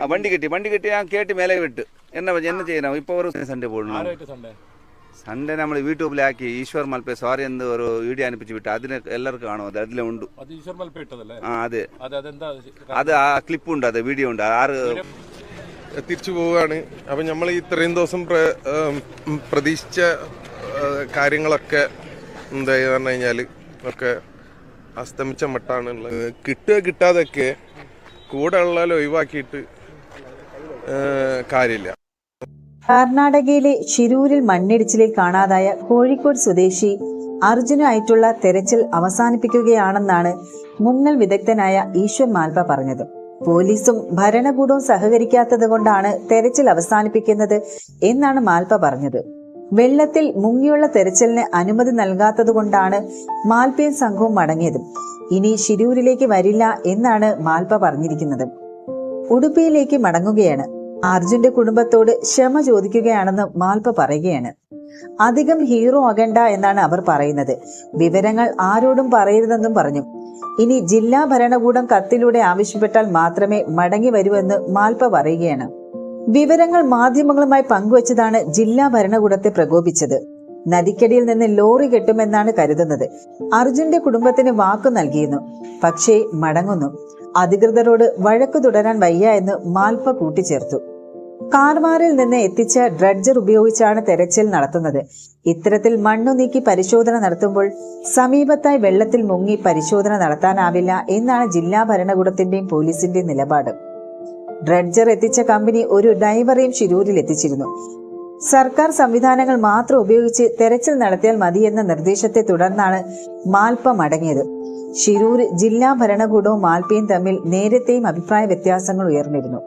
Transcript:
ആ വണ്ടി കിട്ടി വണ്ടി കിട്ടി ഞാൻ കേട്ട് മേലെ വിട്ട്. എന്നാ എന്നെ ചെയ്യണം ഇപ്പോൾ ഒരു സൺഡേ പോകണം സൺഡേ നമ്മൾ യൂട്യൂബിലാക്കി ഈശ്വർ മൽപേ സോറി എന്ന് ഒരു വീഡിയോ അനുപ്പിച്ച് വിട്ടു. അതിന് എല്ലാവർക്കും കാണും അത് അതിലുണ്ട് അത് ഈശ്വർ മൽപ്പ ആ അതെ. അത് ആ ക്ലിപ്പ് ഉണ്ട് അത് വീഡിയോ ഉണ്ട്. ആറ് തിരിച്ചു പോവുകയാണ്. അപ്പം നമ്മൾ ഇത്രയും ദിവസം പ്രതീക്ഷിച്ച കാര്യങ്ങളൊക്കെ എന്താ പറഞ്ഞു കഴിഞ്ഞാൽ ഒക്കെ അസ്തമിച്ച മട്ടാണ് ഉള്ളത്. കിട്ടുക കിട്ടാതൊക്കെ കൂടെ ഉള്ളാലും ഒഴിവാക്കിയിട്ട് കാര്യമില്ല. കർണാടകയിലെ ഷിരൂരിൽ മണ്ണിടിച്ചിലിൽ കാണാതായ കോഴിക്കോട് സ്വദേശി അർജുനായിട്ടുള്ള തെരച്ചിൽ അവസാനിപ്പിക്കുകയാണെന്നാണ് മുങ്ങൽ വിദഗ്ധനായ ഈശ്വർ മാൽപ പറഞ്ഞത്. പോലീസും ഭരണകൂടവും സഹകരിക്കാത്തത് കൊണ്ടാണ് തെരച്ചിൽ അവസാനിപ്പിക്കുന്നത് എന്നാണ് മാൽപ പറഞ്ഞത്. വെള്ളത്തിൽ മുങ്ങിയുള്ള തെരച്ചിലിന് അനുമതി നൽകാത്തത് കൊണ്ടാണ് മാൽപ്പയും സംഘവും മടങ്ങിയത്. ഇനി ശിരൂരിലേക്ക് വരില്ല എന്നാണ് മാൽപ പറഞ്ഞിരിക്കുന്നത്. ഉടുപ്പിയിലേക്ക് മടങ്ങുകയാണ്. അർജുന്റെ കുടുംബത്തോട് ക്ഷമ ചോദിക്കുകയാണെന്ന് മാൽപ്പ പറയുകയാണ്. അധികം ഹീറോ ആകണ്ട എന്നാണ് അവർ പറയുന്നത്. വിവരങ്ങൾ ആരോടും പറയരുതെന്നും പറഞ്ഞു. ഇനി ജില്ലാ ഭരണകൂടം കത്തിലൂടെ ആവശ്യപ്പെട്ടാൽ മാത്രമേ മടങ്ങി എന്ന് മാൽപ്പ പറയുകയാണ്. വിവരങ്ങൾ മാധ്യമങ്ങളുമായി പങ്കുവച്ചതാണ് ജില്ലാ ഭരണകൂടത്തെ പ്രകോപിച്ചത് നദിക്കടിയിൽ നിന്ന് ലോറി കെട്ടുമെന്നാണ് കരുതുന്നത്. അർജുന്റെ കുടുംബത്തിന് വാക്കു നൽകിയിരുന്നു. പക്ഷേ മടങ്ങുന്നു. അധികൃതരോട് വഴക്കു തുടരാൻ വയ്യ എന്ന് മാൽപ്പ കൂട്ടിച്ചേർത്തു. കാർവാറിൽ നിന്ന് എത്തിച്ച ഡ്രഡ്ജർ ഉപയോഗിച്ചാണ് തെരച്ചിൽ നടത്തുന്നത്. ഇത്തരത്തിൽ മണ്ണു നീക്കി പരിശോധന നടത്തുമ്പോൾ സമീപത്തായി വെള്ളത്തിൽ മുങ്ങി പരിശോധന നടത്താനാവില്ല എന്നാണ് ജില്ലാ ഭരണകൂടത്തിന്റെയും പോലീസിന്റെയും നിലപാട്. ഡ്രഡ്ജർ എത്തിച്ച കമ്പനി ഒരു ഡൈവറെയും ശിരൂരിൽ എത്തിച്ചിരുന്നു. സർക്കാർ സംവിധാനങ്ങൾ മാത്രം ഉപയോഗിച്ച് തെരച്ചിൽ നടത്തിയാൽ മതിയെന്ന നിർദ്ദേശത്തെ തുടർന്നാണ് മാൽപ്പ മടങ്ങിയത് ഷിരൂർ ജില്ലാ ഭരണകൂടവും മാൽപ്പയും തമ്മിൽ നേരത്തെയും അഭിപ്രായ വ്യത്യാസങ്ങൾ ഉയർന്നിരുന്നു.